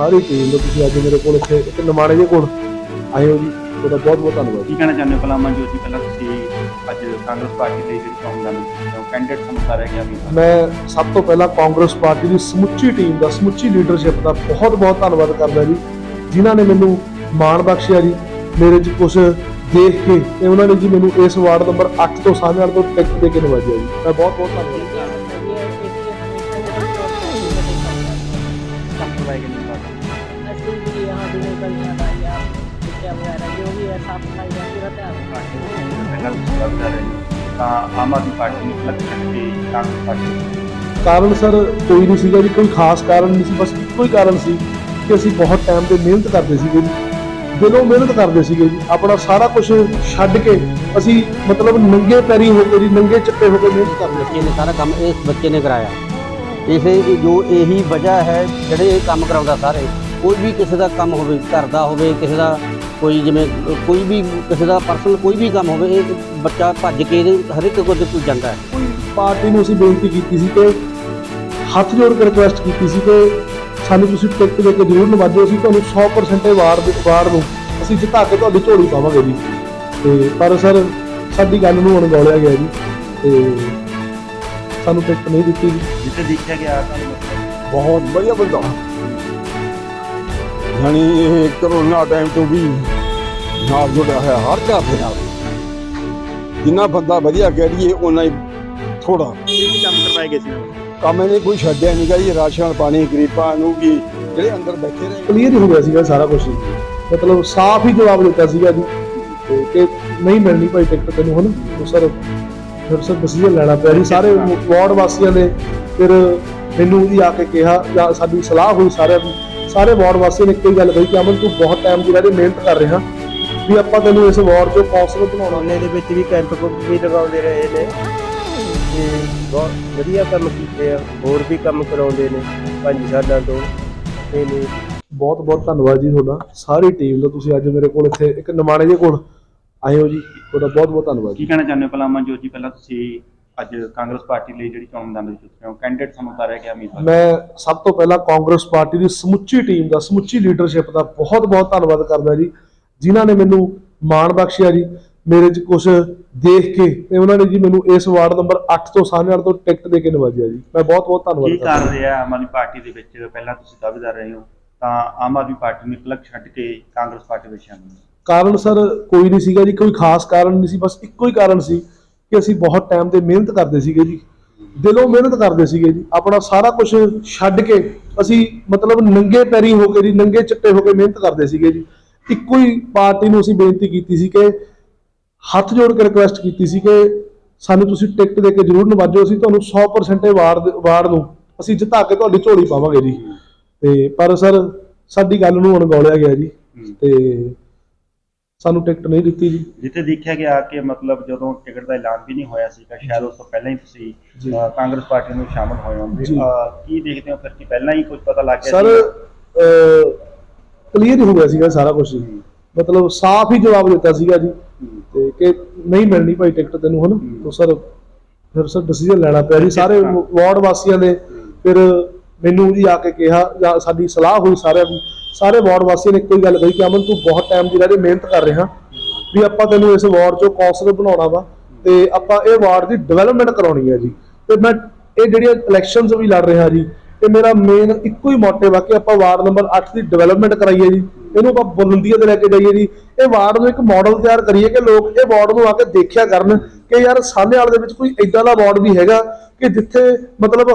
ਸਾਰੀ team ਨੂੰ ਤੁਸੀਂ ਅੱਜ ਮੇਰੇ ਕੋਲ ਇੱਥੇ ਇੱਕ ਨਿਮਾਣੇ ਜਿਹੇ ਕੋਲ ਆਏ ਹੋ ਜੀ। ਤੁਹਾਡਾ ਬਹੁਤ ਬਹੁਤ ਧੰਨਵਾਦ। ਕੀ ਕਹਿਣਾ ਚਾਹੁੰਦੇ ਹੋ ਮਨਜੋਤ ਜੀ? ਪਹਿਲਾਂ ਤੁਸੀਂ ਅੱਜ ਕਾਂਗਰਸ ਪਾਰਟੀ ਲਈ ਜਿਹੜੀ ਚੋਣ ਲੜੀ ਕੈਂਡੀਡੇਟ ਤੁਹਾਨੂੰ ਸਾਰਿਆ ਗਿਆ ਵੀ ਮੈਂ ਸਭ ਤੋਂ ਪਹਿਲਾਂ ਕਾਂਗਰਸ ਪਾਰਟੀ ਦੀ ਸਮੁੱਚੀ ਟੀਮ ਦਾ ਸਮੁੱਚੀ ਲੀਡਰਸ਼ਿਪ ਦਾ ਬਹੁਤ ਬਹੁਤ ਧੰਨਵਾਦ ਕਰਦਾ ਜੀ। ਜਿਨ੍ਹਾਂ ਨੇ ਮੈਨੂੰ ਮਾਣ ਬਖਸ਼ਿਆ ਜੀ ਮੇਰੇ 'ਚ ਕੁਝ ਦੇਖ ਕੇ ਤੇ ਉਹਨਾਂ ਨੇ ਜੀ ਮੈਨੂੰ ਇਸ ਵਾਰਡ ਨੰਬਰ 8 ਤੋਂ ਸਾਹਮਣੇ ਤੋਂ ਟਿਕਟ ਦੇ ਕੇ ਨਵਾਜਿਆ ਜੀ। ਮੈਂ ਬਹੁਤ ਬਹੁਤ ਧੰਨਵਾਦ। ਕਾਰਨ ਸਰ ਕੋਈ ਨਹੀਂ ਸੀਗਾ ਜੀ ਕੋਈ ਖਾਸ ਕਾਰਨ ਨਹੀਂ ਸੀ ਬਸ ਇੱਕੋ ਹੀ ਕਾਰਨ ਸੀ ਕਿ ਅਸੀਂ ਬਹੁਤ ਟਾਈਮ ਤੇ ਮਿਹਨਤ ਕਰਦੇ ਸੀਗੇ ਜੀ। ਦਿਲੋਂ ਮਿਹਨਤ ਕਰਦੇ ਸੀਗੇ ਜੀ। ਆਪਣਾ ਸਾਰਾ ਕੁਝ ਛੱਡ ਕੇ ਅਸੀਂ ਮਤਲਬ ਨੰਗੇ ਪੈਰੀ ਹੋ ਕੇ ਜੀ ਨੰਗੇ ਚੱਪੇ ਹੋ ਕੇ ਮਿਹਨਤ ਕਰਦੇ ਸੀ ਬੱਚੇ ਨੇ ਸਾਰਾ ਕੰਮ ਇਸ ਬੱਚੇ ਨੇ ਕਰਾਇਆ। ਇਸੇ ਜੋ ਇਹੀ ਵਜ੍ਹਾ ਹੈ ਜਿਹੜੇ ਇਹ ਕੰਮ ਕਰਾਉਂਦਾ ਸਾਰੇ ਕੋਈ ਵੀ ਕਿਸੇ ਦਾ ਕੰਮ ਹੋਵੇ ਘਰ ਦਾ ਹੋਵੇ ਕਿਸੇ ਦਾ ਕੋਈ ਜਿਵੇਂ ਕੋਈ ਵੀ ਕਿਸੇ ਦਾ ਪਰਸਨਲ ਕੋਈ ਵੀ ਕੰਮ ਹੋਵੇ ਇਹ ਬੱਚਾ ਭੱਜ ਕੇ ਇਹਦੇ ਹਰ ਇੱਕ ਕੋਲ ਕੋਲ ਜਾਂਦਾ ਹੈ। ਕੋਈ ਪਾਰਟੀ ਨੂੰ ਅਸੀਂ ਬੇਨਤੀ ਕੀਤੀ ਸੀ ਕਿ ਹੱਥ ਜੋੜ ਕੇ ਰਿਕੁਐਸਟ ਕੀਤੀ ਸੀ ਕਿ ਸਾਨੂੰ ਤੁਸੀਂ ਟਿਕਟ ਦੇ ਕੇ ਜ਼ਰੂਰ ਨਵਾਜੋ ਅਸੀਂ ਤੁਹਾਨੂੰ 100% ਵਾਰ ਦੇ ਵਾਰ ਨੂੰ ਅਸੀਂ ਜਿਤਾ ਕੇ ਤੁਹਾਡੀ ਝੋਲੀ ਪਾਵਾਂਗੇ ਜੀ। ਤੇ ਪਰ ਸਰ ਸਾਡੀ ਗੱਲ ਨੂੰ ਅਣਗੌਲਿਆ ਗਿਆ ਜੀ। ਤੇ ਸਾਨੂੰ ਟਿਕਟ ਨਹੀਂ ਦਿੱਤੀ ਜੀ। ਜਿੱਥੇ ਦੇਖਿਆ ਗਿਆ ਤਾਂ ਬਹੁਤ ਵਧੀਆ ਬੰਦਾ। ਯਾਨੀ ਇਹ ਕਰੋਨਾ ਟਾਈਮ ਤੋਂ ਵੀ ਨਾਲ ਜੁੜਿਆ ਹੋਇਆ ਹਰ ਘਰ ਦੇ ਨਾਲ। ਜਿੰਨਾ ਬੰਦਾ ਵਧੀਆ ਕਹਿ ਲਈਏ ਉਹਨਾਂ ਹੀ ਥੋੜਾ ਕੀ ਕੰਮ ਕਰਵਾਏ ਗਏ ਸੀ ਕੰਮ ਇਹਨੇ ਕੋਈ ਛੱਡਿਆ ਨਹੀਂਗਾ ਜੀ, ਰਾਸ਼ਨ ਪਾਣੀ, ਗਰੀਬਾਂ ਨੂੰ ਵੀ ਜਿਹੜੇ ਅੰਦਰ ਬੈਠੇ ਰਹੇ। ਕਲੀਅਰ ਹੋ ਗਿਆ ਸੀਗਾ ਸਾਰਾ ਕੁਝ ਮਤਲਬ ਸਾਫ਼ ਹੀ ਜਵਾਬ ਦਿੱਤਾ ਸੀਗਾ ਜੀ। ਕਿ ਨਹੀਂ ਮਿਲਣੀ ਭਾਈ ਟਿਕਟ ਤੈਨੂੰ ਹਨ ਉਹ ਸਰ, ਫਿਰ ਸਰ ਡਿਸੀਜਨ ਲੈਣਾ ਪਿਆ ਜੀ। ਸਾਰੇ ਵਾਰਡ ਵਾਸੀਆਂ ਨੇ ਫਿਰ ਮੈਨੂੰ ਵੀ ਆ ਕੇ ਕਿਹਾ, ਜਾਂ ਸਾਡੀ ਸਲਾਹ ਹੋਈ ਸਾਰਿਆਂ ਦੀ। ਸਾਰੇ ਵਾਰਡ ਵਾਸੀਆਂ ਨੇ ਇੱਕੋ ਹੀ ਗੱਲ ਕਹੀ ਕਿ ਅਮਨ ਤੂੰ ਬਹੁਤ ਟਾਈਮ ਦੀ ਰਹੀ ਮਿਹਨਤ ਕਰ ਰਿਹਾ। ਵੀ ਆਪਾਂ ਤੈਨੂੰ ਇਸ ਵਾਰਡ ਚੋਂ ਕੌਂਸਲਰ ਬਣਾਉਣਾ। ਉਹਨੇ ਦੇ ਵਿੱਚ ਵੀ ਕੈਂਪ ਕੁੰਪ ਵੀ ਲਗਾਉਂਦੇ ਰਹੇ ਨੇ। ਤੇ ਬਹੁਤ ਵਧੀਆ ਕੰਮ ਕੀਤੇ ਆ। ਹੋਰ ਵੀ ਕੰਮ ਕਰਾਉਂਦੇ ਨੇ 5 ਸਾਲਾਂ ਤੋਂ। ਇਹ ਨੇ ਬਹੁਤ ਬਹੁਤ ਧੰਨਵਾਦ ਜੀ ਤੁਹਾਡਾ। ਸਾਰੀ ਟੀਮ ਦਾ ਤੁਸੀਂ ਅੱਜ ਮੇਰੇ ਕੋਲ ਇੱਥੇ ਇੱਕ ਨਿਮਾਣੇ ਜਿਹੇ ਕੋਲ ਆਏ ਹੋ ਜੀ। ਤੁਹਾਡਾ ਬਹੁਤ ਬਹੁਤ ਧੰਨਵਾਦ ਜੀ। ਕੀ ਕਹਿਣਾ ਚਾਹੁੰਦੇ ਹੋ ਪਹਿਲਾਂ ਮਨਜੋਤ ਜੀ ਪਹਿਲਾਂ ਤੁਸੀਂ ਅੱਜ ਕਾਂਗਰਸ ਪਾਰਟੀ ਲਈ ਜਿਹੜੀ ਚੋਣ ਲੜੀ ਚੁੱਕੇ ਹੋ ਕੈਂਡੀਡੇਟ ਤੁਹਾਨੂੰ ਸਾਰਿਆ ਗਿਆ ਉਮੀਦਵਾਰ? ਮੈਂ ਸਭ ਤੋਂ ਪਹਿਲਾਂ ਕਾਂਗਰਸ ਪਾਰਟੀ ਦੀ ਸਮੁੱਚੀ ਟੀਮ ਦਾ ਸਮੁੱਚੀ ਲੀਡਰਸ਼ਿਪ ਦਾ ਬਹੁਤ ਬਹੁਤ ਧੰਨਵਾਦ ਕਰਦਾ ਜੀ ਜਿਨ੍ਹਾਂ ਨੇ ਮੈਨੂੰ ਮਾਣ ਬਖਸ਼ਿਆ ਜੀ ਮੇਰੇ 'ਚ ਕੁਝ ਦੇਖ ਕੇ ਤੇ ਉਹਨਾਂ ਨੇ ਜੀ ਮੈਨੂੰ ਇਸ ਵਾਰਡ ਨੰਬਰ 8 ਤੋਂ ਸਾਹਮਣੇ ਤੋਂ ਟਿਕਟ ਦੇ ਕੇ ਨਵਾਜਿਆ ਜੀ। ਮੈਂ ਬਹੁਤ ਬਹੁਤ ਧੰਨਵਾਦ ਕੀ ਕਰਦਾ ਕਰ ਰਿਹਾ ਆਮ ਆਦਮੀ ਪਾਰਟੀ ਦੇ ਵਿੱਚ? ਪਹਿਲਾਂ ਤੁਸੀਂ ਦਾਅਵੇਦਾਰ ਰਹੇ ਹੋ ਤਾਂ ਆਮ ਆਦਮੀ ਪਾਰਟੀ ਨੂੰ ਲੱਖ ਛੱਡ ਕੇ ਕਾਂਗਰਸ ਪਾਰਟੀ ਵਿੱਚ ਸ਼ਾਮਲ ਕਾਰਨ ਸਰ ਕੋਈ ਨਹੀਂ ਸੀਗਾ ਜੀ ਕੋਈ ਖਾਸ ਕਾਰਨ ਨਹੀਂ ਸੀ ਬਸ ਇੱਕੋ ਹੀ ਕਾਰਨ ਸੀ ਕਿ ਅਸੀਂ ਬਹੁਤ ਟਾਈਮ ਤੇ ਮਿਹਨਤ ਕਰਦੇ ਸੀਗੇ ਜੀ। ਦਿਲੋਂ ਮਿਹਨਤ ਕਰਦੇ ਸੀਗੇ ਜੀ। ਆਪਣਾ ਸਾਰਾ ਕੁਝ ਛੱਡ ਕੇ ਅਸੀਂ ਮਤਲਬ ਨੰਗੇ ਪੈਰੀ ਹੋ ਕੇ ਜੀ ਨੰਗੇ ਚੱਟੇ ਹੋ ਕੇ ਮਿਹਨਤ ਕਰਦੇ ਸੀਗੇ ਜੀ। ਇੱਕੋ ਹੀ ਪਾਰਟੀ ਨੂੰ ਅਸੀਂ ਬੇਨਤੀ ਕੀਤੀ ਸੀ ਕਿ ਹੱਥ ਜੋੜ ਕੇ ਰਿਕੁਐਸਟ ਕੀਤੀ ਸੀ ਕਿ ਸਾਨੂੰ ਤੁਸੀਂ ਟਿਕਟ ਦੇ ਕੇ ਜ਼ਰੂਰ ਨਵਾਜੋ। ਅਸੀਂ ਤੁਹਾਨੂੰ 100% ਵਾਰਡ ਵਾਰਡ ਨੂੰ ਅਸੀਂ ਜਿਤਾ ਕੇ ਤੁਹਾਡੀ ਝੋਲੀ ਪਾਵਾਂਗੇ ਜੀ। ਤੇ ਪਰ ਸਰ ਸਾਡੀ ਗੱਲ ਨੂੰ ਅਣਗੌਲਿਆ ਗਿਆ ਜੀ। ਤੇ ਸਾਨੂੰ ਟਿਕਟ ਨਹੀਂ ਦਿੱਤੀ ਜੀ। ਜਿੱਥੇ ਦੇਖਿਆ ਗਿਆ ਕਿ ਮਤਲਬ ਜਦੋਂ ਟਿਕਟ ਦਾ ਐਲਾਨ ਵੀ ਨਹੀਂ ਹੋਇਆ ਸੀਗਾ ਸ਼ਾਇਦ ਉਸ ਤੋਂ ਪਹਿਲਾਂ ਹੀ ਤੁਸੀਂ ਜੀ। ਕਾਂਗਰਸ ਪਾਰਟੀ ਨੂੰ ਸ਼ਾਮਲ ਹੋਏ ਹੋਣਗੇ। ਜੀ। ਕੀ ਦੇਖਦੇ ਹੋ? ਫਿਰ ਕਿ ਪਹਿਲਾਂ ਹੀ ਕੁਝ ਪਤਾ ਲੱਗ ਗਿਆ ਸਰ? ਕਲੀਅਰ ਹੋ ਗਿਆ ਸੀਗਾ ਸਾਰਾ ਕੁਝ ਮਤਲਬ ਸਾਫ਼ ਹੀ ਜਵਾਬ ਦਿੱਤਾ ਸੀਗਾ ਜੀ। ਤੇ ਕਿ ਨਹੀਂ ਮਿਲਣੀ ਭਾਈ ਟਿਕਟ ਤੈਨੂੰ ਹਨ ਤਾਂ ਸਰ ਫਿਰ ਸਰ ਡਿਸੀਜਨ ਲੈਣਾ ਪਿਆ ਜੀ। ਸਾਰੇ ਵਾਰਡ ਵਾਸੀਆਂ ਨੇ ਫਿਰ ਮੈਨੂੰ ਜੀ ਆ ਕੇ ਕਿਹਾ ਜਾਂ ਸਾਡੀ ਸਲਾਹ ਹੋਈ ਸਾਰਿਆਂ ਦੀ ਸਾਰੇ ਵਾਰਡ ਵਾਸੀਆਂ ਨੇ ਇੱਕੋ ਹੀ ਗੱਲ ਕਹੀ ਕਿ ਅਮਨ ਤੂੰ ਬਹੁਤ ਟਾਈਮ ਦੀ ਰਹੀ ਮਿਹਨਤ ਕਰ ਰਿਹਾ। ਵੀ ਆਪਾਂ ਤੈਨੂੰ ਇਸ ਵਾਰਡ ਚੋਂ ਕੌਂਸਲਰ ਬਣਾਉਣਾ ਵਾ ਤੇ ਆਪਾਂ ਇਹ ਵਾਰਡ ਦੀ ਡਿਵੈਲਪਮੈਂਟ ਕਰਾਉਣੀ ਹੈ ਜੀ। ਤੇ ਮੈਂ ਇਹ ਜਿਹੜੀਆਂ ਇਲੈਕਸ਼ਨਸ ਵੀ ਲੜ ਰਿਹਾ ਜੀ, ਇਹ ਮੇਰਾ ਮੇਨ ਇੱਕੋ ਹੀ ਮੋਟਿਵ ਆ ਕਿ ਆਪਾਂ ਵਾਰਡ ਨੰਬਰ 8 ਦੀ ਡਿਵੈਲਪਮੈਂਟ ਕਰਾਈਏ ਜੀ। ਇਹਨੂੰ ਆਪਾਂ ਬੁਲੰਦੀਆਂ ਤੇ ਲੈ ਕੇ ਜਾਈਏ ਜੀ। ਇਹ ਵਾਰਡ ਨੂੰ ਇੱਕ ਮਾਡਲ ਤਿਆਰ ਕਰੀਏ ਕਿ ਲੋਕ ਇਹ ਵਾਰਡ ਨੂੰ ਆ ਕੇ ਦੇਖਿਆ ਕਰਨ ਕਿ ਯਾਰ ਸਾਹਨੇ ਵਾਲੇ ਦੇ ਵਿੱਚ ਕੋਈ ਇਦਾਂ ਦਾ ਵਾਰਡ ਵੀ ਹੈਗਾ ਕਿ ਜਿੱਥੇ ਮਤਲਬ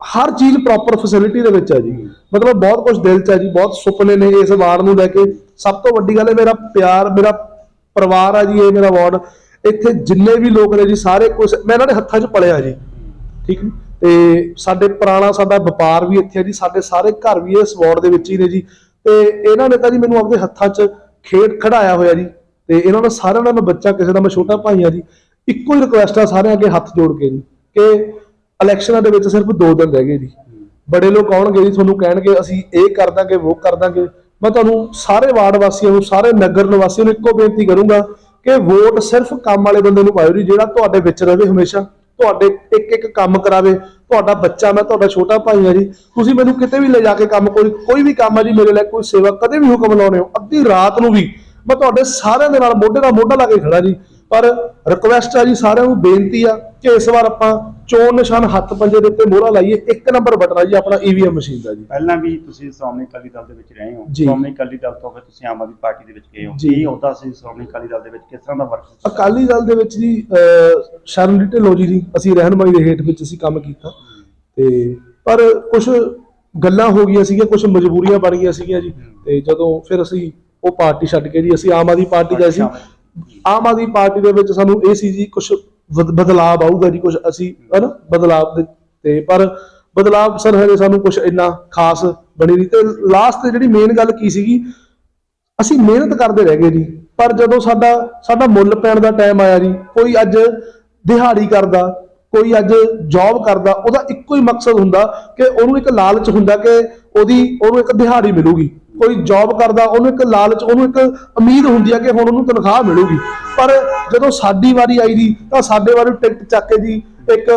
ਹਰ ਚੀਜ਼ ਪ੍ਰੋਪਰ ਫੈਸਿਲਿਟੀ ਦੇ ਵਿੱਚ ਹੈ ਜੀ। ਮਤਲਬ ਬਹੁਤ ਕੁਝ ਦਿਲ 'ਚ ਹੈ ਜੀ, ਬਹੁਤ ਸੁਪਨੇ ਨੇ ਇਸ ਵਾਰਡ ਨੂੰ ਲੈ ਕੇ। ਸਭ ਤੋਂ ਵੱਡੀ ਗੱਲ ਹੈ ਮੇਰਾ ਪਿਆਰ, ਮੇਰਾ ਪਰਿਵਾਰ ਆ ਜੀ, ਇਹ ਮੇਰਾ ਵਾਰਡ। ਇੱਥੇ ਜਿੰਨੇ ਵੀ ਲੋਕ ਨੇ ਜੀ, ਸਾਰੇ ਕੁਝ ਮੈਂ ਇਹਨਾਂ ਦੇ ਹੱਥਾਂ 'ਚ ਪਲਿਆ ਜੀ। ਠੀਕ ਤੇ ਸਾਡੇ ਪੁਰਾਣਾ ਸਾਡਾ ਵਪਾਰ ਵੀ ਇੱਥੇ ਹੈ ਜੀ, ਸਾਡੇ ਸਾਰੇ ਘਰ ਵੀ ਇਸ ਵਾਰਡ ਦੇ ਵਿੱਚ ਹੀ ਨੇ ਜੀ। ਤੇ ਇਹਨਾਂ ਨੇ ਤਾਂ ਜੀ ਮੈਨੂੰ ਆਪਣੇ ਹੱਥਾਂ 'ਚ ਖੇਡ ਖੜਾਇਆ ਹੋਇਆ ਜੀ। ਤੇ ਇਹਨਾਂ ਦਾ ਸਾਰਿਆਂ ਦਾ ਮੈਂ ਬੱਚਾ, ਕਿਸੇ ਦਾ ਮੈਂ ਛੋਟਾ ਭਾਈ ਆ ਜੀ। ਇੱਕੋ ਹੀ ਰਿਕੁਐਸਟ ਆ ਸਾਰਿਆਂ ਅੱਗੇ ਹੱਥ ਜੋੜ ਕੇ ਜੀ, ਕਿ ਇਲੈਕਸ਼ਨਾਂ ਦੇ ਵਿੱਚ ਸਿਰਫ 2 ਦਿਨ ਰਹਿ ਗਏ ਜੀ। ਬੜੇ ਲੋਕ ਆਉਣਗੇ ਜੀ, ਤੁਹਾਨੂੰ ਕਹਿਣਗੇ, ਅਸੀਂ ਇਹ ਕਰ ਦਾਂਗੇ ਉਹ ਕਰ ਦਾਂਗੇ। ਮੈਂ ਤੁਹਾਨੂੰ ਸਾਰੇ ਵਾਰਡ ਵਾਸੀਆਂ ਨੂੰ, ਸਾਰੇ ਨਗਰ ਨਿਵਾਸੀਆਂ ਨੂੰ ਇੱਕੋ ਬੇਨਤੀ ਕਰੂੰਗਾ ਕਿ ਵੋਟ ਸਿਰਫ ਕੰਮ ਵਾਲੇ ਬੰਦੇ ਨੂੰ ਪਾਇਓ ਜੀ, ਜਿਹੜਾ ਤੁਹਾਡੇ ਵਿੱਚ ਰਹੇ ਹਮੇਸ਼ਾ। ਤੁਹਾਡੇ ਇੱਕ ਇੱਕ ਕੰਮ ਕਰਾਵੇ। ਤੁਹਾਡਾ ਬੱਚਾ, ਮੈਂ ਤੁਹਾਡਾ ਛੋਟਾ ਭਾਈ ਹਾਂ ਜੀ। ਤੁਸੀਂ ਮੈਨੂੰ ਕਿਤੇ ਵੀ ਲੈ ਜਾ ਕੇ ਕੰਮ ਕੋਈ ਕੋਈ ਵੀ ਕੰਮ ਹੈ ਜੀ, ਮੇਰੇ ਲਈ ਕੋਈ ਸੇਵਾ ਕਦੇ ਵੀ ਹੁਕਮ ਲਾਉਣੇ ਹੋ ਅੱਧੀ ਰਾਤ ਨੂੰ ਵੀ ਮੈਂ ਤੁਹਾਡੇ ਸਾਰਿਆਂ ਦੇ ਨਾਲ ਮੋਢੇ ਨਾਲ ਮੋਢਾ ਲਾ ਕੇ ਖੜਾ ਜੀ। ਪਰ ਰਿਕੁਐਸਟ ਆ ਜੀ ਸਾਰਿਆਂ ਨੂੰ ਬੇਨਤੀ ਆ ਕਿ ਇਸ ਵਾਰ ਆਪਾਂ ਚੋਣ ਨਿਸ਼ਾਨ ਹੱਥ ਪੰਜੇ ਦੇ ਉੱਤੇ ਮੋਹਰਾ ਲਾਈਏ ਇੱਕ ਨੰਬਰ ਬਟਨ ਆ ਜੀ ਆਪਣਾ ਈਵੀਐਮ ਮਸ਼ੀਨ ਦਾ ਜੀ। ਪਹਿਲਾਂ ਵੀ ਤੁਸੀਂ ਸ਼੍ਰੋਮਣੀ ਅਕਾਲੀ ਦਲ ਦੇ ਵਿੱਚ ਰਹੇ ਹੋ। ਸ਼੍ਰੋਮਣੀ ਅਕਾਲੀ ਦਲ ਤੋਂ ਫਿਰ ਤੁਸੀਂ ਆਮ ਆਦਮੀ ਪਾਰਟੀ ਦੇ ਵਿੱਚ ਗਏ ਹੋ। ਜੀ। ਕੀ ਹੁੰਦਾ ਸੀ ਸ਼੍ਰੋਮਣੀ ਅਕਾਲੀ ਦਲ ਦੇ ਵਿੱਚ? ਕਿਸ ਤਰ੍ਹਾਂ ਦਾ ਵਰਕ ਸੀ? ਅਕਾਲੀ ਦਲ ਦੇ ਵਿੱਚ ਜੀ ਸ਼ਰਨਜੀਤ ਢਿੱਲੋਂ ਜੀ ਦੀ ਅਸੀਂ ਰਹਿਨਮਾਈ ਦੇ ਹੇਠ ਵਿੱਚ ਅਸੀਂ ਕੰਮ ਕੀਤਾ। ਤੇ ਪਰ ਕੁਝ ਗੱਲਾਂ ਹੋ ਗਈਆਂ ਸੀਗੀਆਂ ਕੁਝ ਮਜਬੂਰੀਆਂ ਬਣ ਗਈਆਂ ਸੀਗੀਆਂ ਜੀ। ਤੇ ਜਦੋਂ ਫਿਰ ਅਸੀਂ ਉਹ ਪਾਰਟੀ ਛੱਡ ਕੇ ਜੀ ਅਸੀਂ ਆਮ ਆਦਮੀ ਪਾਰਟੀ ਦਾ ਸੀ। ਆਮ ਆਦਮੀ ਪਾਰਟੀ ਦੇ ਵਿੱਚ ਸਾਨੂੰ ਇਹ ਸੀ ਜੀ ਕੁਝ ਬਦਲਾਅ ਆਊਗਾ ਜੀ ਕੁਝ ਅਸੀਂ, ਹਨਾ ਬਦਲਾਅ ਦੇ ਤੇ, ਪਰ ਬਦਲਾਅ ਸਰ ਹਜੇ ਸਾਨੂੰ ਕੁਝ ਇੰਨਾ ਖਾਸ ਬਣੀ ਨਹੀਂ ਤੇ ਲਾਸਟ ਤੇ ਜਿਹੜੀ ਮੇਨ ਗੱਲ ਕੀ ਸੀਗੀ, ਅਸੀਂ ਮਿਹਨਤ ਕਰਦੇ ਰਹਿ ਗਏ ਜੀ, ਪਰ ਜਦੋਂ ਸਾਡਾ ਸਾਡਾ ਮੁੱਲ ਪੈਣ ਦਾ ਟਾਈਮ ਆਇਆ ਜੀ, ਕੋਈ ਅੱਜ ਦਿਹਾੜੀ ਕਰਦਾ, ਕੋਈ ਅੱਜ ਜੌਬ ਕਰਦਾ, ਉਹਦਾ ਇੱਕੋ ਹੀ ਮਕਸਦ ਹੁੰਦਾ ਕਿ ਉਹਨੂੰ ਇੱਕ ਲਾਲਚ ਹੁੰਦਾ ਕਿ ਉਹਦੀ, ਉਹਨੂੰ ਇੱਕ ਦਿਹਾੜੀ ਮਿਲੂਗੀ। ਕੋਈ ਜੌਬ ਕਰਦਾ ਉਹਨੂੰ ਇੱਕ ਲਾਲਚ ਉਹਨੂੰ ਇੱਕ ਉਮੀਦ ਹੁੰਦੀ ਹੈ ਕਿ ਹੁਣ ਉਹਨੂੰ ਤਨਖਾਹ ਮਿਲੂਗੀ। ਪਰ ਜਦੋਂ ਸਾਡੀ ਵਾਰੀ ਆਈ ਜੀ ਤਾਂ ਸਾਡੇ ਵਾਰੀ ਟਿਕਟ ਚੱਕ ਕੇ ਜੀ ਇੱਕ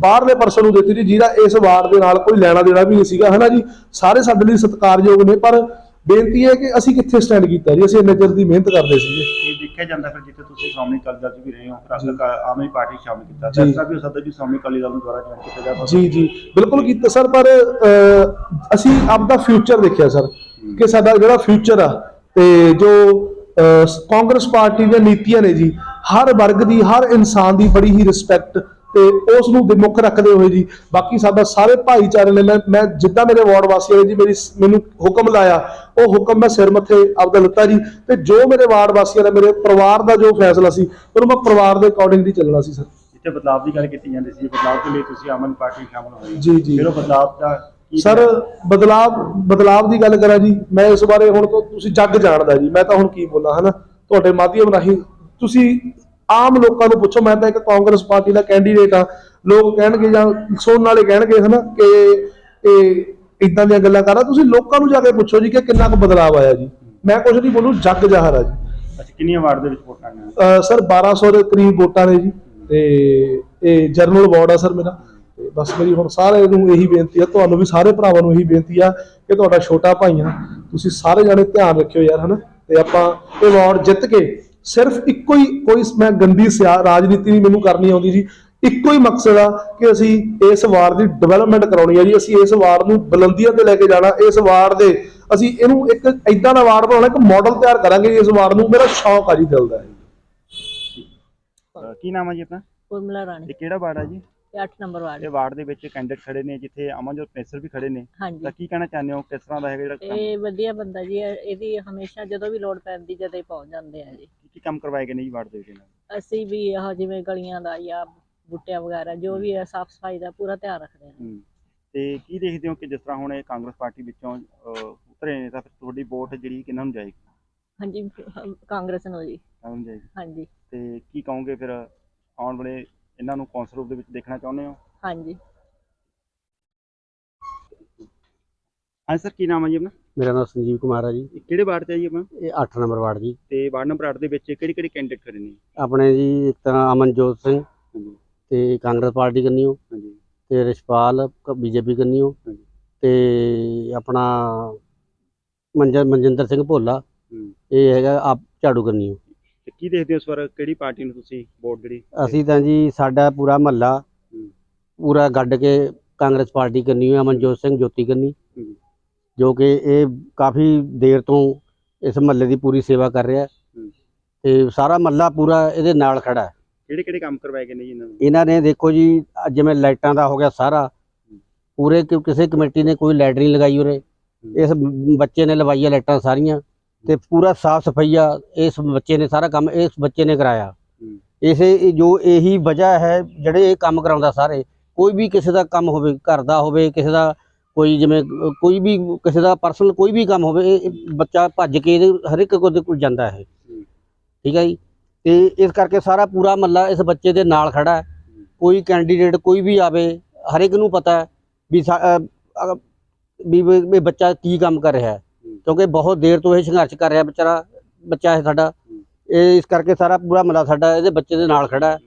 ਬਾਹਰਲੇ ਪਰਸਨ ਨੂੰ ਦਿੱਤੀ ਜੀ ਜਿਹਦਾ ਇਸ ਵਾਰਡ ਦੇ ਨਾਲ ਕੋਈ ਲੈਣਾ ਦੇਣਾ ਵੀ ਨਹੀਂ ਸੀਗਾ ਹਨਾ ਜੀ? ਸਾਰੇ ਸਾਡੇ ਲਈ ਸਤਿਕਾਰਯੋਗ ਨੇ ਪਰ ਬੇਨਤੀ ਹੈ ਕਿ ਅਸੀਂ ਕਿੱਥੇ ਸਟੈਂਡ ਕੀਤਾ ਜੀ? ਅਸੀਂ ਇੰਨੇ ਚਿਰ ਦੀ ਮਿਹਨਤ ਕਰਦੇ ਸੀਗੇ। ਇਹ ਦੇਖਿਆ ਜਾਂਦਾ ਫਿਰ ਜਿੱਥੇ ਤੁਸੀਂ ਸ਼੍ਰੋਮਣੀ ਅਕਾਲੀ ਦਲ 'ਚ ਵੀ ਰਹੇ ਹੋ ਫਿਰ ਜੀ। ਆਮ ਆਦਮੀ ਪਾਰਟੀ ਸ਼ਾਮਿਲ ਕੀਤਾ। ਜੀ। ਤਾਂ ਤਰ੍ਹਾਂ ਵੀ ਸਕਦਾ ਵੀ ਸ਼੍ਰੋਮਣੀ ਅਕਾਲੀ ਦਲ ਨੂੰ ਦੁਆਰਾ ਜੁਆਇਨ ਕੀਤਾ ਜੀ ਜੀ ਬਿਲਕੁਲ ਕੀਤਾ ਸਰ ਪਰ ਅਸੀਂ ਆਪਦਾ ਫਿਊਚਰ ਦੇਖਿਆ ਸਰ। ਕਿ ਸਾਡਾ ਜਿਹੜਾ ਫਿਊਚਰ ਆ ਤੇ ਜੋ ਕਾਂਗਰਸ ਪਾਰਟੀ ਦੀਆਂ ਨੀਤੀਆਂ ਨੇ ਜੀ ਹਰ ਵਰਗ ਦੀ ਹਰ ਇਨਸਾਨ ਦੀ ਬੜੀ ਹੀ ਰਿਸਪੈਕਟ ਤੇ ਉਸ ਨੂੰ ਮੁੱਖ ਰੱਖਦੇ ਹੋਏ ਜੀ। ਬਾਕੀ ਸਾਡਾ ਸਾਰੇ ਭਾਈਚਾਰੇ ਨੇ ਮੈਂ ਮੈਂ ਜਿੱਦਾਂ ਮੇਰੇ ਵਾਰਡ ਵਾਸੀਆਂ ਨੇ ਜੀ ਮੇਰੀ ਮੈਨੂੰ ਹੁਕਮ ਲਾਇਆ ਉਹ ਹੁਕਮ ਮੈਂ ਸਿਰ ਮੱਥੇ ਆਪਦਾ ਲੱਤਾ ਜੀ। ਤੇ ਜੋ ਮੇਰੇ ਵਾਰਡ ਵਾਸੀਆਂ ਨੇ ਮੇਰੇ ਪਰਿਵਾਰ ਦਾ ਜੋ ਫੈਸਲਾ ਸੀ ਉਹਨੂੰ ਮੈਂ ਪਰਿਵਾਰ ਦੇ ਅਕੋਰਡਿੰਗ ਹੀ ਚੱਲਣਾ ਸੀ ਸਰ। ਜਿੱਥੇ ਬਦਲਾਅ ਦੀ ਗੱਲ ਕੀਤੀ ਜਾਂਦੀ ਸੀ ਬਦਲਾਅ ਦੇ ਲਈ ਤੁਸੀਂ ਆਮ ਆਦਮੀ ਪਾਰਟੀ ਸ਼ਾਮਲ ਹੋਏ। ਜੀ, ਜੀ। ਫਿਰ ਬਦਲਾਅ ਦਾ ਸਰ ਬਦਲਾਵ ਬਦਲਾਵ ਦੀ ਗੱਲ ਕਰਾਂ ਜੀ ਮੈਂ ਇਸ ਬਾਰੇ ਹੁਣ ਤੋਂ ਤੁਸੀਂ ਜੱਗ ਜਾਣਦਾ ਜੀ ਮੈਂ ਤਾਂ ਹੁਣ ਕੀ ਬੋਲਾਂ ਹਨਾ? ਤੁਹਾਡੇ ਮਾਧਿਅਮ ਰਾਹੀਂ ਤੁਸੀਂ ਆਮ ਲੋਕਾਂ ਨੂੰ ਪੁੱਛੋ ਮੈਂ ਤਾਂ ਇੱਕ ਕਾਂਗਰਸ ਪਾਰਟੀ ਦਾ ਕੈਂਡੀਡੇਟ ਆ ਲੋਕ ਕਹਿਣਗੇ ਜਾਂ ਸੁਣਨ ਵਾਲੇ ਕਹਿਣਗੇ ਹਨਾ ਕਿ ਇਹ ਇਦਾਂ ਦੀਆਂ ਗੱਲਾਂ ਕਰਦਾ ਤੁਸੀਂ ਲੋਕਾਂ ਨੂੰ ਜਾ ਕੇ ਪੁੱਛੋ ਜੀ ਕਿ ਕਿੰਨਾ ਕੁ ਬਦਲਾਵ ਆਇਆ ਜੀ। ਮੈਂ ਕੁਝ ਨਹੀਂ ਬੋਲੂ ਜੱਗ ਜਾਹਰ ਆ ਜੀ। ਅੱਛਾ ਕਿੰਨੀਆਂ ਵਾਰਡ ਦੇ ਵਿੱਚ ਵੋਟਾਂ ਨੇ ਸਰ 1200 ਦੇ ਕਰੀਬ ਵੋਟਾਂ ਨੇ ਜੀ ਤੇ ਇਹ ਜਰਨਲ ਵਾਰਡ ਆ ਸਰ ਮੇਰਾ। ਤੇ ਬਸ ਮੇਰੀ ਹੁਣ ਸਾਰੇ ਨੂੰ ਇਹੀ ਬੇਨਤੀ ਆ ਤੁਹਾਨੂੰ ਵੀ ਸਾਰੇ ਭਰਾਵਾਂ ਨੂੰ ਇਹੀ ਬੇਨਤੀ ਆ ਕਿ ਤੁਹਾਡਾ ਛੋਟਾ ਭਾਈ ਆ ਤੁਸੀਂ ਸਾਰੇ ਜਾਣੇ ਧਿਆਨ ਰੱਖਿਓ ਯਾਰ ਹਨਾ? ਤੇ ਆਪਾਂ ਇਹ ਵਾਰਡ ਜਿੱਤ ਕੇ ਸਿਰਫ ਇੱਕੋ ਹੀ ਕੋਈ ਮੈਂ ਗੰਦੀ ਸਿਆ ਰਾਜਨੀਤੀ ਨਹੀਂ ਮੈਨੂੰ ਕਰਨੀ ਆਉਂਦੀ ਜੀ ਇੱਕੋ ਹੀ ਮਕਸਦ ਆ ਕਿ ਅਸੀਂ ਇਸ ਵਾਰਡ ਦੀ ਡਿਵੈਲਪਮੈਂਟ ਕਰਾਉਣੀ ਆ ਜੀ ਅਸੀਂ ਇਸ ਵਾਰਡ ਨੂੰ ਬੁਲੰਦੀਆਂ ਤੇ ਲੈ ਕੇ ਜਾਣਾ ਇਸ ਵਾਰਡ ਦੇ ਅਸੀਂ ਇਹਨੂੰ ਇੱਕ ਇਦਾਂ ਦਾ ਵਾਰਡ ਬਣਾਉਣਾ ਇੱਕ ਮਾਡਲ ਤਿਆਰ ਕਰਾਂਗੇ ਜੀ ਇਸ ਵਾਰਡ ਨੂੰ ਮੇਰਾ ਸ਼ੌਕ ਆ ਜੀ ਦਿਲ ਦਾ। ਕੀ ਨਾਮ ਹੈ ਜੀ ਆਪਣਾ? ਉਰਮਲਾ ਰਾਣੀ। ਇਹ ਕਿਹੜਾ ਵਾਰਡ ਜੀ? ਇਹ 8 ਨੰਬਰ ਵਾਰਡ ਇਹ ਵਾਰਡ ਦੇ ਵਿੱਚ ਕੈਂਡੀਡੇਟ ਖੜੇ ਨੇ ਜਿੱਥੇ ਅਮਨਜੋਤ ਪ੍ਰੈਸਰ ਵੀ ਖੜੇ ਨੇ। ਹਾਂਜੀ। ਤਾਂ ਕੀ ਕਹਿਣਾ ਚਾਹੁੰਦੇ ਹੋ? ਕਿਸ ਤਰ੍ਹਾਂ ਦਾ ਹੈਗਾ ਜਿਹੜਾ ਕੰਮ? ਇਹ ਵਧੀਆ ਬੰਦਾ ਜੀ ਇਹ- ਇਹਦੀ ਹਮੇਸ਼ਾ ਜਦੋਂ ਵੀ ਲੋੜ ਪੈਂਦੀ ਜਦੇ ਹੀ ਪਹੁੰਚ ਜਾਂਦੇ ਆ ਜੀ। ਕੀ ਕੀ ਕੰਮ ਕਰਵਾਏ ਗਏ ਨੇ ਜੀ ਵਾਰਡ ਦੇ ਵਿੱਚ ਇਹਨਾਂ? ਅਸੀਂ ਵੀ ਇਹ ਜਿਵੇਂ ਗਲੀਆਂ ਦਾ ਜਾਂ ਬੂਟਿਆਂ ਵਗੈਰਾ ਜੋ ਵੀ ਹੈ ਸਾਫ਼ ਸਫ਼ਾਈ ਦਾ ਪੂਰਾ ਧਿਆਨ ਰੱਖਦੇ ਹੂੰ। ਤੇ ਕੀ ਦੇਖਦੇ ਹੋ ਕਿ ਜਿਸ ਤਰ੍ਹਾਂ ਹੁਣ ਇਹ ਕਾਂਗਰਸ ਪਾਰਟੀ ਵਿੱਚੋਂ ਅਹ, ਉਤਰੇ ਨੇ ਤਾਂ ਫਿਰ ਤੁਹਾਡੀ ਵੋਟ ਜਿਹੜੀ ਕਿਹਨਾਂ ਨੂੰ ਜਾਏਗੀ? ਹਾਂਜੀ ਕਾਂਗਰਸ ਨੂੰ ਜੀ। ਜਾਏਗੀ? ਹਾਂਜੀ। ਤੇ ਕੀ ਕਹੋਗੇ ਫਿਰ ਆਉਣ ਵਾਲੇ ਇਹਨਾਂ ਨੂੰ ਕੌਂਸਲ ਰੂਪ ਦੇ ਵਿੱਚ ਦੇਖਣਾ ਚਾਹੁੰਦੇ ਹੋ? ਹਾਂਜੀ। ਹਾਂ ਸਰ ਕੀ ਨਾਮ ਹੈ ਜੀ ਆਪਣਾ? ਮੇਰਾ ਨਾਮ ਸੰਜੀਵ ਕੁਮਾਰ ਹੈ ਜੀ। ਇਹ ਕਿਹੜੇ ਵਾਰਡ ਤੇ ਹੈ ਜੀ ਆਪਣਾ? ਇਹ 8 ਨੰਬਰ ਵਾਰਡ ਜੀ। ਤੇ ਵਾਰਡ ਨੰਬਰ 8 ਦੇ ਵਿੱਚ ਕਿਹੜੀ ਕਿਹੜੀ ਕੈਂਡੀਡੇਟ ਖੜੇ ਨੇ? ਆਪਣੇ ਜੀ ਇੱਕ ਤਾਂ ਅਮਨਜੋਤ ਸਿੰਘ ਹਾਂਜੀ। ਤੇ ਕਾਂਗਰਸ ਪਾਰਟੀ ਕਰਨੀ ਹੋ ਹਾਂਜੀ। ਤੇ ਰਿਸ਼ਪਾਲ ਬੀਜੇਪੀ ਕਰਨੀ ਹੋ ਹਾਂਜੀ। ਤੇ ਆਪਣਾ ਮਨਜ ਮਨਜਿੰਦਰ ਸਿੰਘ ਭੋਲਾ। ਇਹ ਹੈਗਾ ਆਪ ਝਾੜੂ ਕਰਨੀ ਹੋ ਤੇ ਕੀ ਦੇਖਦੇ ਹੋ ਇਸ ਵਾਰ? ਕਿਹੜੀ ਪਾਰਟੀ ਨੂੰ ਤੁਸੀਂ ਵੋਟ ਜਿਹੜੀ ਅਸੀਂ ਤਾਂ ਜੀ ਸਾਡਾ ਪੂਰਾ ਮਹੱਲਾ। ਪੂਰਾ ਗੱਡ ਕੇ ਕਾਂਗਰਸ ਪਾਰਟੀ ਕਰਨੀ ਹੋਈ ਅਮਨਜੋਤ ਸਿੰਘ ਜੋਤੀ ਕਰਨੀ। ਜੋ ਕਿ ਇਹ ਕਾਫੀ ਦੇਰ ਤੋਂ ਇਸ ਮਹੱਲੇ ਦੀ ਪੂਰੀ ਸੇਵਾ ਕਰ ਰਿਹਾ। ਤੇ ਸਾਰਾ ਮਹੱਲਾ ਪੂਰਾ ਇਹਦੇ ਨਾਲ ਖੜਾ ਹੈ। ਕਿਹੜੇ ਕਿਹੜੇ ਕੰਮ ਕਰਵਾਏ ਗਏ ਨੇ ਜੀ ਇਹਨਾਂ ਨੂੰ? ਇਹਨਾਂ ਨੇ ਦੇਖੋ ਜੀ ਜਿਵੇਂ ਲਾਈਟਾਂ ਦਾ ਹੋ ਗਿਆ ਸਾਰਾ ਪੂਰੇ ਕਿਸੇ ਕਮੇਟੀ ਨੇ ਕੋਈ ਲਾਈਟ ਨਹੀਂ ਲਗਾਈ ਉਰੇ। ਇਸ ਬੱਚੇ ਨੇ ਲਵਾਈਆਂ ਲਾਈਟਾਂ ਸਾਰੀਆਂ। ਤੇ ਪੂਰਾ ਸਾਫ਼ ਸਫਾਈਆ ਇਸ ਬੱਚੇ ਨੇ ਸਾਰਾ ਕੰਮ ਇਸ ਬੱਚੇ ਨੇ ਕਰਾਇਆ। ਇਸੇ ਜੋ ਇਹੀ ਵਜ੍ਹਾ ਹੈ ਜਿਹੜੇ ਇਹ ਕੰਮ ਕਰਾਉਂਦਾ ਸਾਰੇ ਕੋਈ ਵੀ ਕਿਸੇ ਦਾ ਕੰਮ ਹੋਵੇ ਘਰ ਦਾ ਹੋਵੇ ਕਿਸੇ ਦਾ ਕੋਈ ਜਿਵੇਂ ਕੋਈ ਵੀ ਕਿਸੇ ਦਾ ਪਰਸਨਲ ਕੋਈ ਵੀ ਕੰਮ ਹੋਵੇ ਇਹ ਬੱਚਾ ਭੱਜ ਕੇ ਇਹਦੇ ਹਰ ਇੱਕ ਕੋਲ ਦੇ ਕੋਲ ਜਾਂਦਾ ਹੈ। ਠੀਕ ਹੈ ਜੀ? ਤੇ ਇਸ ਕਰਕੇ ਸਾਰਾ ਪੂਰਾ ਮੱਲਾ ਇਸ ਬੱਚੇ ਦੇ ਨਾਲ ਖੜਾ ਹੈ। ਕੋਈ ਕੈਂਡੀਡੇਟ ਕੋਈ ਵੀ ਆਵੇ ਹਰ ਇੱਕ ਨੂੰ ਪਤਾ ਹੈ ਵੀ ਵੀ ਬੱਚਾ ਕੀ ਕੰਮ ਕਰ ਰਿਹਾ ਹੈ। ਕਿਉਂਕਿ ਬਹੁਤ ਦੇਰ ਤੋਂ ਇਹ ਸੰਘਰਸ਼ ਕਰ ਰਿਹਾ ਵਿਚਾਰਾ ਬੱਚਾ ਹੈ ਸਾਡਾ। ਇਹ ਇਸ ਕਰਕੇ ਸਾਰਾ ਪੂਰਾ ਮੱਲਾ ਸਾਡਾ ਇਹਦੇ ਬੱਚੇ ਦੇ ਨਾਲ ਖੜਾ ਹੈ।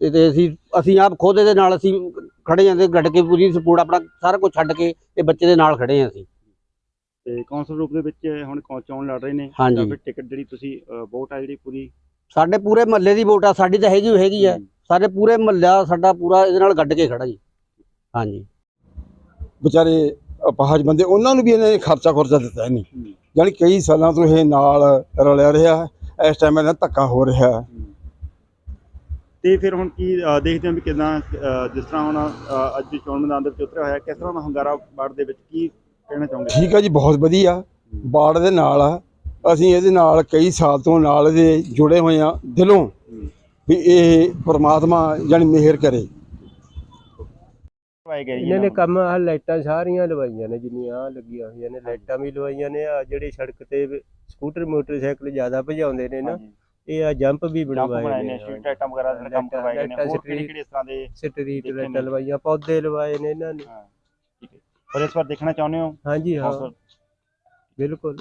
ਤੇ- ਤੇ ਅਸੀਂ ਅਸੀਂ ਆਪ ਖੁਦ ਇਹਦੇ ਨਾਲ ਅਸੀਂ ਖੜੇ ਜਾਂਦੇ ਗੱਡ ਕੇ ਪੂਰੀ ਸਪੋਰਟ ਆਪਣਾ ਸਾਰਾ ਕੁਝ ਛੱਡ ਕੇ ਇਹ ਬੱਚੇ ਦੇ ਨਾਲ ਖੜੇ ਹਾਂ ਅਸੀਂ। ਤੇ ਕੌਂਸਲ ਰੂਪ ਦੇ ਵਿੱਚ ਹੁਣ ਚੋਣ ਲੜ ਰਹੇ ਨੇ। ਜਾਂ ਫਿਰ ਟਿਕਟ ਜਿਹੜੀ ਤੁਸੀਂ ਵੋਟ ਆ ਜਿਹੜੀ ਪੂਰੀ? ਸਾਡੇ ਪੂਰੇ ਮਹੱਲੇ ਦੀ ਵੋਟ ਆ ਸਾਡੀ ਤਾਂ ਹੈਗੀ ਹੈਗੀ ਆ। ਸਾਡੇ ਪੂਰੇ ਮਹੱਲਾ ਸਾਡਾ ਪੂਰਾ ਇਹਦੇ ਨਾਲ ਗੱਡ ਕੇ ਖੜਾ ਜੀ। ਹਾਂਜੀ। ਵਿਚਾਰੇ ਅਪਾਹਜ ਬੰਦੇ ਉਹਨਾਂ ਨੂੰ ਵੀ ਇਹਨੇ ਖਰਚਾ ਖੁਰਚਾ ਦਿੱਤਾ ਨਹੀਂ। ਯਾਨੀ ਕਈ ਸਾਲਾਂ ਤੋਂ ਇਹ ਨਾਲ ਰਲਿਆ ਰਿਹਾ ਹੈ। ਇਸ ਟਾਈਮ ਇਹਨਾਂ ਧੱਕਾ ਹੋ ਰਿਹਾ ਹੈ। ਤੇ ਫਿਰ ਹੁਣ ਕੀ ਦੇਖਦੇ ਹਾਂ ਵੀ ਕਿਦਾਂ ਜਿਸ ਤਰ੍ਹਾਂ ਹੁਣ ਅੱਜ ਦੀ ਚੋਣ ਮੈਦਾਨ ਦੇ ਵਿੱਚ ਉਤਰਿਆ ਹੋਇਆ ਕਿਸ ਤਰ੍ਹਾਂ ਦਾ ਹੰਗਾਰਾ ਬਾੜ ਦੇ ਵਿੱਚ ਕੀ ਕਹਿਣਾ ਚਾਹੋਗੇ ਠੀਕ ਹੈ ਜੀ ਬਹੁਤ ਵਧੀਆ ਬਾੜ ਦੇ ਨਾਲ ਆ ਅਸੀਂ ਇਹਦੇ ਨਾਲ ਕਈ ਸਾਲ ਤੋਂ ਨਾਲ ਇਹਦੇ ਜੁੜੇ ਹੋਏ ਆ ਦਿਲੋਂ ਵੀ ਇਹ ਪ੍ਰਮਾਤਮਾ ਜਾਨੀ ਮਿਹਰ ਕਰੇ ਪਾਏ ਗਏ ਜੀ ਇਹਨਾਂ ਨੇ। ਕੰਮ ਆ ਲਾਈਟਾਂ ਸਾਰੀਆਂ ਲਵਾਈਆਂ ਨੇ ਜਿੰਨੀਆਂ ਆਹ ਲੱਗੀਆਂ ਹੋਈਆਂ ਨੇ ਲਾਈਟਾਂ ਵੀ ਲਵਾਈਆਂ ਨੇ ਆ ਜਿਹੜੇ ਸੜਕ ਤੇ ਸਕੂਟਰ ਮੋਟਰਸਾਈਕਲ ਜ਼ਿਆਦਾ ਭਜਾਉਂਦੇ ਨੇ ਨਾ। ਇਹ ਆ ਜੰਪ ਵੀ ਬਣਵਾਏ ਨੇ ਸਟਰੀਟ ਆਈਟਮ ਵਗੈਰਾ ਦੇ ਕੰਮ ਲਾਈਟਾਂ- ਕਰਵਾਏ ਗਏ ਨੇ ਲਾਈਟਾਂ ਹੋਰ street- ਕਿਹੜੇ ਕਿਹੜੇ ਇਸ ਤਰ੍ਹਾਂ ਦੇ ਸਟਰੀਟ ਦੇਖੇ ਲਾਈਟਾਂ ਨੇ। ਲਵਾਈਆਂ ਪੌਦੇ ਲਵਾਏ ਨੇ ਇਹਨਾਂ ਨੇ। ਹਾਂ ਠੀਕ ਹੈ। ਪਰ ਇਸ ਵਾਰ ਦੇਖਣਾ ਚਾਹੁੰਦੇ ਹੋ? ਹਾਂਜੀ ਹਾਂ। ਬਿਲਕੁਲ।